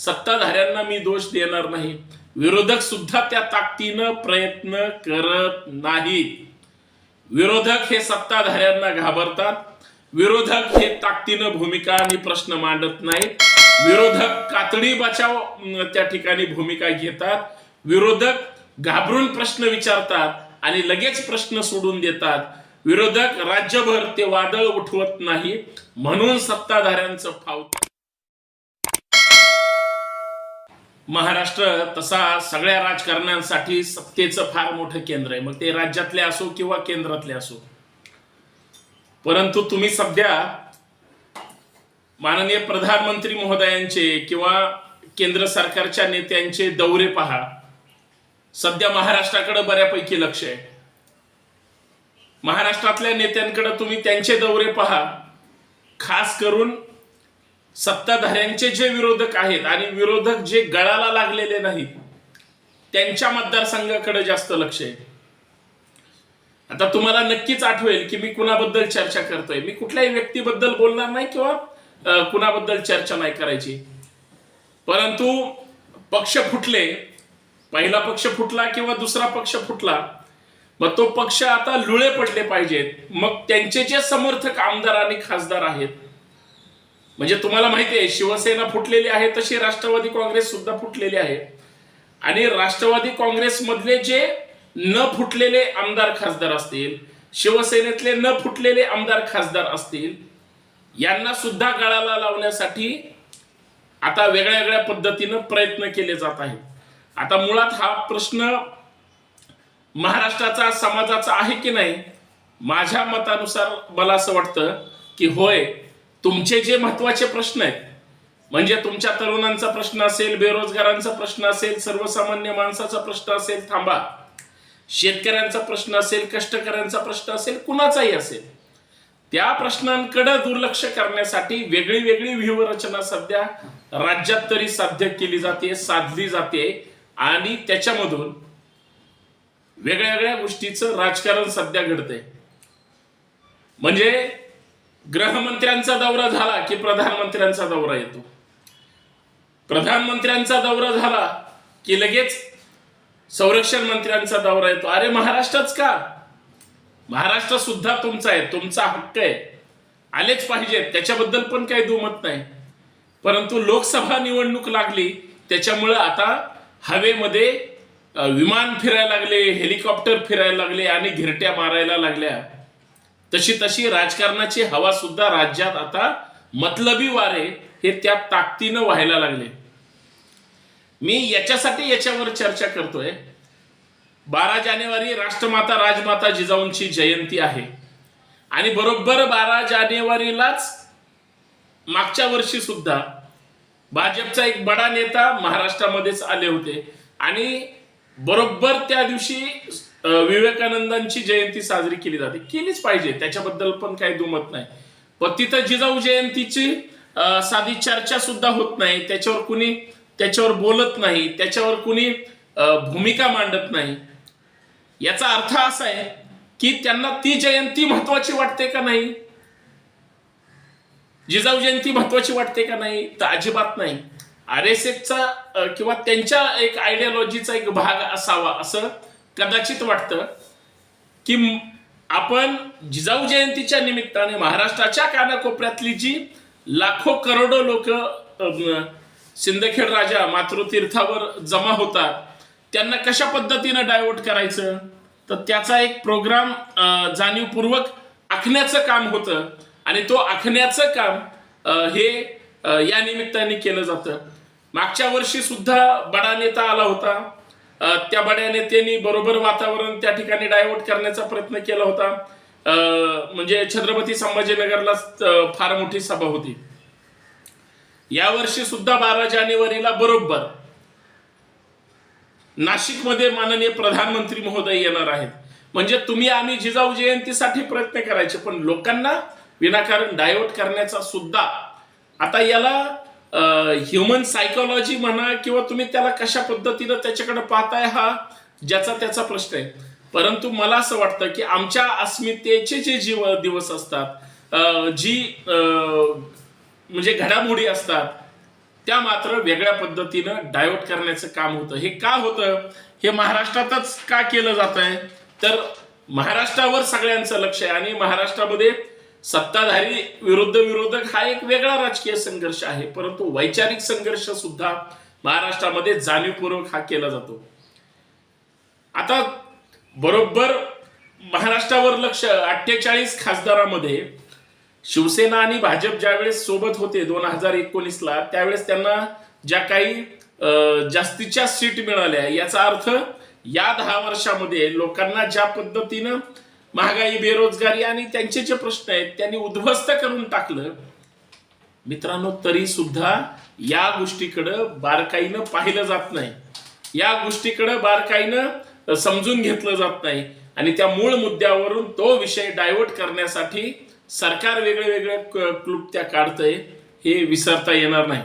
सत्ताधाऱ्यांना मी दोष देणार नाही. विरोधक सुद्धा त्या ताकदीनं प्रयत्न करत नाहीत. विरोधक हे सत्ताधाऱ्यांना घाबरतात. विरोधक हे ताकदीनं भूमिका आणि प्रश्न मांडत नाहीत. विरोधक कातडी बचाव त्या ठिकाणी भूमिका घेतात. विरोधक घाबरून प्रश्न विचारतात आणि लगेच प्रश्न सोडून देतात. विरोधक राज्यभर ते वादळ उठवत नाही. म्हणून सत्ताधाऱ्यांचं फावत महाराष्ट्र तसा सगळ्या राजकारण्यांसाठी सत्तेचं फार मोठं केंद्र आहे. मग ते राज्यातले असो किंवा केंद्रातले असो. परंतु तुम्ही सध्या माननीय प्रधानमंत्री महोदयांचे किंवा केंद्र सरकारच्या नेत्यांचे दौरे पहा. सध्या महाराष्ट्राकडे बऱ्यापैकी लक्ष आहे. महाराष्ट्रातल्या नेत्यांकडे तुम्ही त्यांचे दौरे पहा. खास करून सत्ताधाऱ्यांचे जे विरोधक आहेत आणि विरोधक जे गळाला लागलेले नाहीत त्यांच्या मतदारसंघाकडे जास्त लक्ष आहे. आता तुम्हाला नक्कीच आठवेल की मी कुणाबद्दल चर्चा करतोय. मी कुठल्याही व्यक्तीबद्दल बोलणार नाही किंवा कुणाबद्दल चर्चा नाही करायची. परंतु पक्ष फुटले पहिला पक्ष फुटला किंवा दुसरा पक्ष फुटला मग तो पक्ष आता लुळे पडले पाहिजेत. मग त्यांचे जे समर्थक आमदार आणि खासदार आहेत म्हणजे तुम्हाला माहिती आहे शिवसेना फुटलेली आहे तशी राष्ट्रवादी काँग्रेस सुद्धा फुटलेली आहे. आणि राष्ट्रवादी काँग्रेसमधले जे न फुटलेले आमदार खासदार असतील शिवसेनेतले न फुटलेले आमदार खासदार असतील यांना सुद्धा गळाला लावण्यासाठी आता वेगळ्या वेगळ्या पद्धतीनं प्रयत्न केले जात आहेत. आता मुळात हा प्रश्न महाराष्ट्राचा समाजाचा आहे की नाही माझ्या मतानुसार मला असं वाटतं की होय तुमचे जे महत्त्वाचे प्रश्न आहेत म्हणजे तुमच्या तरुणांचा प्रश्न असेल बेरोजगारांचा प्रश्न असेल सर्वसामान्य माणसाचा प्रश्न असेल थांबा. शेतकऱ्यांचा प्रश्न असेल कष्टकऱ्यांचा प्रश्न असेल कुणाचाही असेल त्या प्रश्नांकडे दुर्लक्ष करण्यासाठी वेगळी वेगळी व्यूहरचना सध्या राज्यात तरी साध्य केली जाते साधली जाते आणि त्याच्यामधून वेगळ्या वेगळ्या गोष्टीचं राजकारण सध्या घडतंय. म्हणजे गृहमंत्र्यांचा दौरा झाला की प्रधानमंत्र्यांचा दौरा येतो? प्रधानमंत्र्यांचा दौरा झाला की लगेच संरक्षण मंत्र्यांचा दौरा येतो? अरे महाराष्ट्रच का? महाराष्ट्र सुद्धा तुमचा आहे तुमचा हक्क आहे. आलेच पाहिजेत त्याच्याबद्दल पण काही दुमत नाही. परंतु लोकसभा निवडणूक लागली त्याच्यामुळं आता हवेमध्ये विमान फिरायला लागले हेलिकॉप्टर फिरायला लागले आणि घिरट्या मारायला लागल्या. तशी तशी राजकारणाची हवा सुद्धा राज्यात आता मतलबी वारे हे त्या ताकदीनं व्हायला लागले. मी याच्यासाठी याच्यावर चर्चा करतोय. बारा जानेवारी राष्ट्रमाता राजमाता जिजाऊंची जयंती आहे. आणि बरोबर बारा जानेवारीलाच मागच्या वर्षी सुद्धा भाजपचा एक बडा नेता महाराष्ट्रामध्येच आले होते. आणि बरोबर त्या दिवशी विवेकानंदांची जयंती साजरी केली जाते. केलीच पाहिजे त्याच्याबद्दल पण काही दुमत नाही. पण तिथं जिजाऊ जयंतीची साधी चर्चा सुद्धा होत नाही. त्याच्यावर कुणी त्याच्यावर बोलत नाही. त्याच्यावर कुणी भूमिका मांडत नाही. याचा अर्थ असा आहे की त्यांना ती जयंती महत्वाची वाटते का नाही? जिजाऊ जयंती महत्वाची वाटते का नाही? तर अजिबात नाही. आर एस एफचा किंवा त्यांच्या एक आयडियोलॉजीचा एक भाग असावा असं कदाचित वाटतं की आपण जिजाऊ जयंतीच्या निमित्ताने महाराष्ट्राच्या कानाकोपऱ्यातली जी लाखो करोडो लोक सिंदखेड राजा मातृतीर्थावर जमा होतात त्यांना कशा पद्धतीनं डायवर्ट करायचं? तर त्याचा एक प्रोग्राम जाणीवपूर्वक आखण्याचं काम होतं आणि तो आखण्याचं काम हे या निमित्ताने केलं जातं. मागच्या वर्षी सुद्धा बडा नेता आला होता. त्या बड्या नेत्यांनी बरोबर वातावरण त्या ठिकाणी डायव्हर्ट करण्याचा प्रयत्न केला होता. म्हणजे छत्रपती संभाजीनगरला फार मोठी सभा होती. यावर्षी सुद्धा बारा जानेवारीला बरोबर नाशिकमध्ये माननीय प्रधानमंत्री महोदय येणार आहेत. म्हणजे तुम्ही आम्ही जिजाऊ जयंतीसाठी प्रयत्न करायचे पण लोकांना विनाकारण डायव्हर्ट करण्याचा सुद्धा आता याला ह्युमन सायकोलॉजी म्हणा किंवा तुम्ही त्याला कशा पद्धतीनं त्याच्याकडे पाहताय हा ज्याचा त्याचा प्रश्न आहे. परंतु मला असं वाटतं की आमच्या अस्मितेचे जे जीव दिवस असतात जी म्हणजे घडामोडी असतात त्या मात्र वेगळ्या पद्धतीनं डायव्हर्ट करण्याचं काम होतं. हे का होतं? हे महाराष्ट्रातच का केलं जात आहे तर महाराष्ट्रावर सगळ्यांचं लक्ष आहे आणि महाराष्ट्रामध्ये सत्ताधारी विरुद्ध विरोधक हा एक वेगळा राजकीय संघर्ष आहे परंतु वैचारिक संघर्ष सुद्धा महाराष्ट्रामध्ये जाणीवपूर्वक हा केला जातो. आता बरोबर महाराष्ट्रावर लक्ष अठ्ठेचाळीस खासदारामध्ये शिवसेना आणि भाजप ज्यावेळेस सोबत होते दोन हजार एकोणीसला त्यावेळेस त्यांना ज्या काही अं, जास्तीच्या सीट मिळाल्या याचा अर्थ या दहा वर्षामध्ये लोकांना ज्या पद्धतीनं महागाई बेरोजगारी आणि त्यांचे जे प्रश्न आहेत त्यांनी उद्ध्वस्त करून टाकलं. मित्रांनो तरी सुद्धा या गोष्टीकडं बारकाईनं पाहिलं जात नाही. या गोष्टीकडं बारकाईनं समजून घेतलं जात नाही. आणि त्या मूळ मुद्द्यावरून तो विषय डायव्हर्ट करण्यासाठी सरकार वेगळे वेगळे क- क्लुप्त्या काढतंय हे विसरता येणार नाही.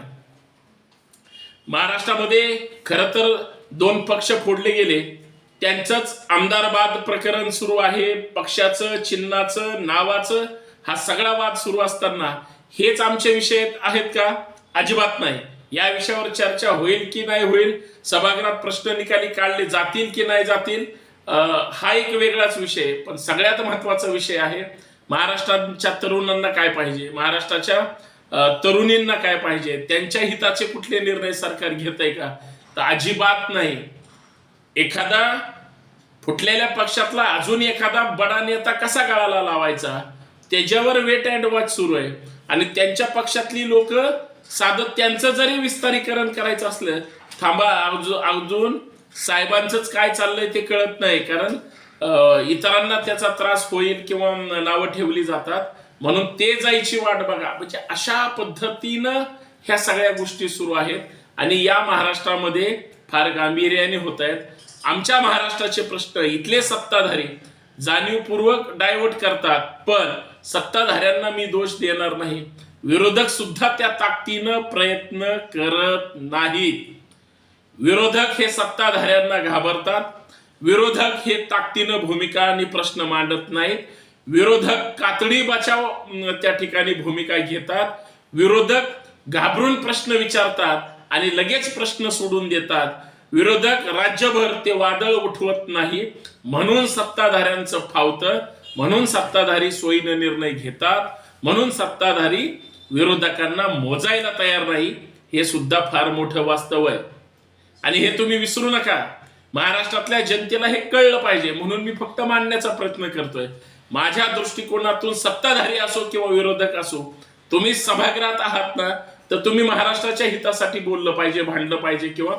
महाराष्ट्रामध्ये खरं तर दोन पक्ष फोडले गेले. त्यांचंच आमदारवाद प्रकरण सुरू आहे. पक्षाचं चिन्हाचं नावाचं हा सगळा वाद सुरू असताना हेच आमचे विषय आहेत का? अजिबात नाही. या विषयावर चर्चा होईल की नाही होईल? सभागृहात प्रश्न निकाली काढले जातील की नाही जातील? हा एक वेगळाच विषय पण सगळ्यात महत्त्वाचा विषय आहे. महाराष्ट्राच्या तरुणांना काय पाहिजे? महाराष्ट्राच्या तरुणींना काय पाहिजे? त्यांच्या हिताचे कुठले निर्णय सरकार घेत आहे का? तर अजिबात नाही. एखादा फुटलेल्या पक्षातला अजून एखादा बडा नेता कसा गळाला लावायचा? त्याच्यावर वेट अँड वॉच सुरू आहे. आणि त्यांच्या पक्षातली लोक साधं त्यांचं जरी विस्तारीकरण करायचं असलं थांबा अजून अजून साहेबांचंच काय चाललंय ते कळत नाही. कारण इतरांना त्याचा त्रास होईल किंवा नावं ठेवली जातात. म्हणून ते जायची वाट बघा. म्हणजे अशा पद्धतीनं ह्या सगळ्या गोष्टी सुरू आहेत. आणि या महाराष्ट्रामध्ये फार गांभीर्याने होत आहेत. आमच्या महाराष्ट्राचे प्रश्न इथले सत्ताधारी जाणीवपूर्वक डायव्हर्ट करतात पण सत्ताधाऱ्यांना मी दोष देणार नाही. विरोधक सुद्धा त्या ताकदीनं प्रयत्न करत नाहीत. विरोधक हे सत्ताधाऱ्यांना घाबरतात. विरोधक हे ताकदीनं भूमिका आणि प्रश्न मांडत नाहीत. विरोधक कातडी बचाव त्या ठिकाणी भूमिका घेतात. विरोधक घाबरून प्रश्न विचारतात आणि लगेच प्रश्न सोडून देतात. विरोधक राज्यभर ते वादळ उठवत नाही. म्हणून सत्ताधाऱ्यांचं फावतं म्हणून सत्ताधारी सोयीनं निर्णय घेतात म्हणून सत्ताधारी विरोधकांना मोजायला तयार नाही हे सुद्धा फार मोठं वास्तव आहे. आणि हे तुम्ही विसरू नका. महाराष्ट्रातल्या जनतेला हे कळलं पाहिजे म्हणून मी फक्त मांडण्याचा प्रयत्न करतोय. माझ्या दृष्टिकोनातून सत्ताधारी असो किंवा विरोधक असो तुम्ही सभागृहात आहात ना तर तुम्ही महाराष्ट्राच्या हितासाठी बोललं पाहिजे भांडलं पाहिजे किंवा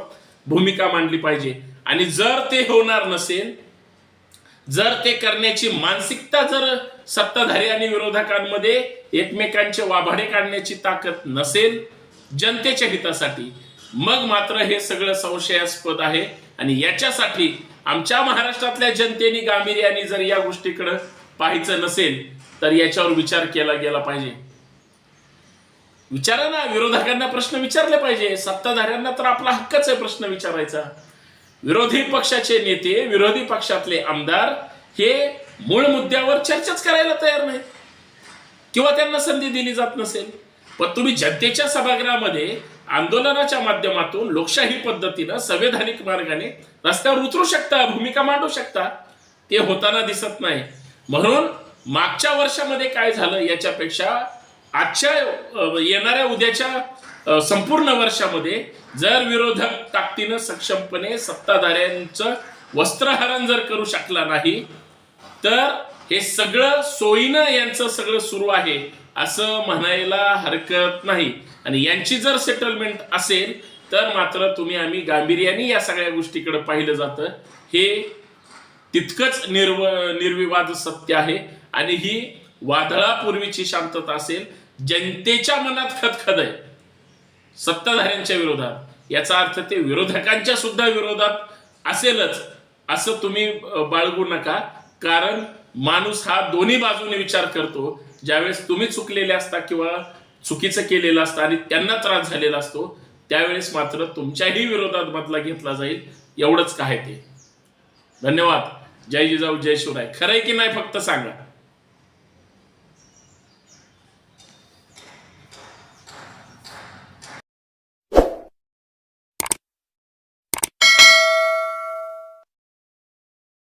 भूमिका मांडली पाहिजे. आणि जर ते होणार नसेल जर ते करण्याची मानसिकता जर सत्ताधारी आणि विरोधकांमध्ये एकमेकांचे वाभाडे काढण्याची ताकद नसेल जनतेच्या हितासाठी मग मात्र हे सगळं संशयास्पद आहे. आणि याच्यासाठी आमच्या महाराष्ट्रातल्या जनतेने गांभीर्याने जर या गोष्टीकडं पाहायचं नसेल तर याच्यावर विचार केला गेला पाहिजे. विचारा ना विरोधकांना प्रश्न विचारले पाहिजे. सत्ताधाऱ्यांना तर आपला हक्कच आहे प्रश्न विचारायचा. विरोधी पक्षाचे नेते विरोधी पक्षातले आमदार हे मूळ मुद्द्यावर चर्चाच करायला तयार नाही किंवा त्यांना संधी दिली जात नसेल. पण तुम्ही जनतेच्या सभागृहामध्ये आंदोलनाच्या माध्यमातून लोकशाही पद्धतीनं संवैधानिक मार्गाने रस्त्यावर उतरू शकता भूमिका मांडू शकता ते होताना दिसत नाही. म्हणून मागच्या वर्षामध्ये काय झालं याच्यापेक्षा आजच्या येणाऱ्या उद्याच्या संपूर्ण वर्षामध्ये जर विरोधक ताकदीनं सक्षमपणे सत्ताधाऱ्यांचं वस्त्रहरण जर करू शकला नाही तर हे सगळं सोयीनं यांचं सगळं सुरू आहे असं म्हणायला हरकत नाही. आणि यांची जर सेटलमेंट असेल तर मात्र तुम्ही आम्ही गांभीर्याने या सगळ्या गोष्टीकडे पाहिलं जातं. हे तितकंच निर्व निर्विवाद सत्य आहे. आणि ही वादळापूर्वीची शांतता असेल जनतेच्या मनात खदखद आहे. सत्ताधाऱ्यांच्या विरोधात. याचा अर्थ ते विरोधकांच्या सुद्धा विरोधात असेलच असं तुम्ही बाळगू नका. कारण माणूस हा दोन्ही बाजूने विचार करतो. ज्यावेळेस तुम्ही चुकलेले असता किंवा चुकीचं केलेलं असतं आणि त्यांना त्रास झालेला असतो त्यावेळेस मात्र तुमच्याही विरोधात बदला घेतला जाईल एवढंच काय ते. धन्यवाद. जय जिजाऊ जय शिवराय. खरंय की नाही फक्त सांगा.